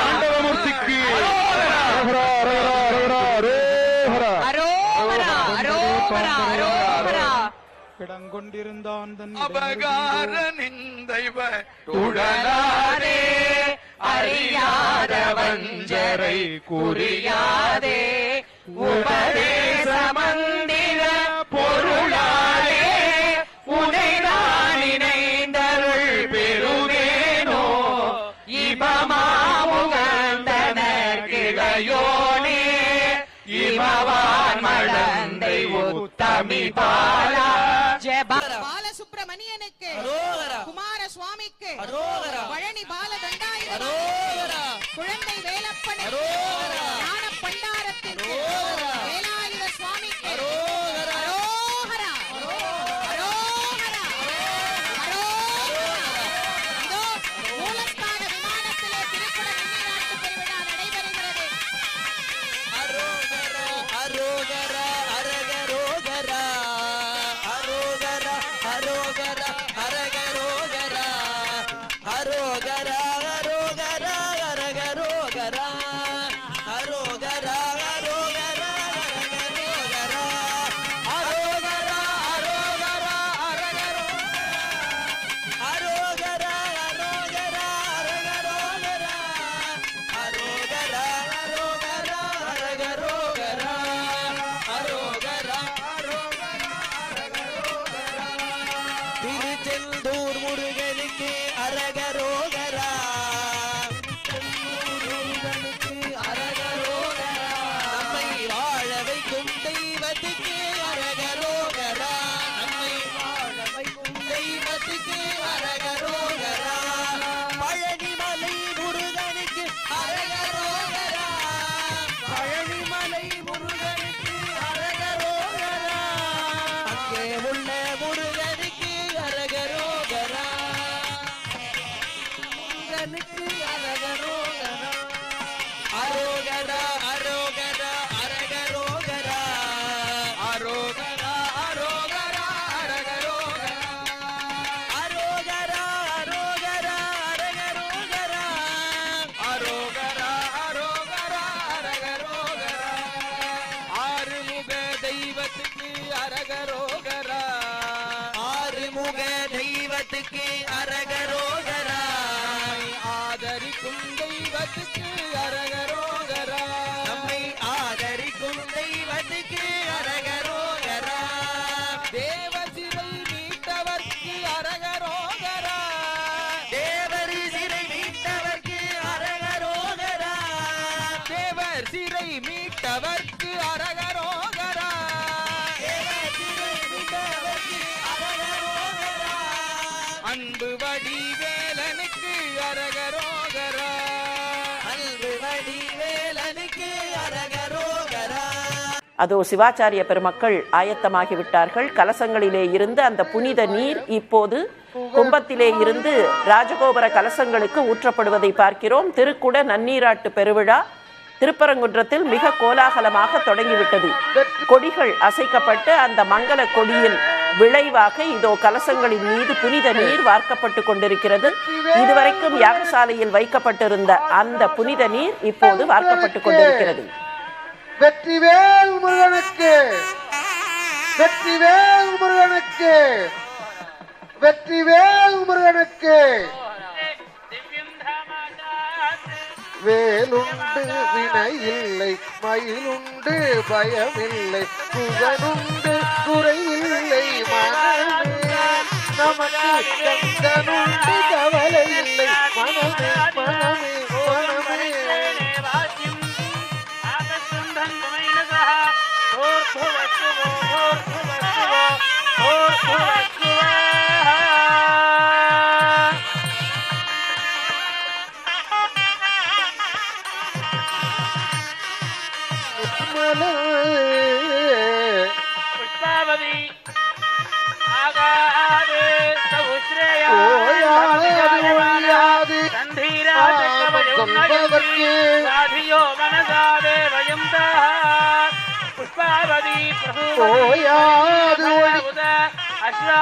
ஆண்டவமூர்த்திக்கு இடங்கொண்டிருந்தான் தன் அபகார நிந்தைவ உடனாரே அறியாத வஞ்சரை குறியாதே. உபதேச கிளையோனே இமவான் மடந்தை உத்தமி பாலா. பாலசுப்ரமணியனுக்கு குமார சுவாமிக்கு. பழனி பால தண்டாயுதம் தெய்வத்துக்கு அரகரோகரா. நம்மை ஆதரிக்கும் தெய்வத்துக்கு அரகரோகரா. தேவ சிறை மீட்டவர்க்கு அரகரோகரா. தேவரி சிறை மீட்டவர்க்கு அரகரோகரா. தேவர் சிறை மீட்டவர்க்கு அரகரோகரா அதோ சிவாச்சாரிய பெருமக்கள் ஆயத்தமாகிவிட்டார்கள் கலசங்களிலே இருந்து அந்த புனித நீர் இப்போது கும்பத்திலே இருந்து ராஜகோபுர கலசங்களுக்கு ஊற்றப்படுவதை பார்க்கிறோம். திருக்குட நன்னீராட்டு பெருவிழா திருப்பரங்குன்றத்தில் மிக கோலாகலமாக தொடங்கிவிட்டது. கொடிகள் அசைக்கப்பட்டு அந்த மங்கள கொடியின் விளைவாக இதோ கலசங்களின் மீது புனித நீர் வார்க்கப்பட்டு கொண்டிருக்கிறது. இதுவரைக்கும் யாகசாலையில் வைக்கப்பட்டிருந்த அந்த புனித நீர் இப்போது வார்க்கப்பட்டு கொண்டிருக்கிறது. வெற்றிவேல் முருகனுக்கு வெற்றிவேல் முருகனுக்கு வெற்றிவேல் முருகனுக்கு. வேலுண்டு வினை இல்லை மயிலுண்டு பயமில்லை புகனுண்டு குறையில்லை மன पुष्पावती आगादे सहुश्रेया ओयादे संधीरा चक्रवयुन्नयति साधियो मनसादे वयंताः पुष्पावती प्रभुवती उदा अश्वा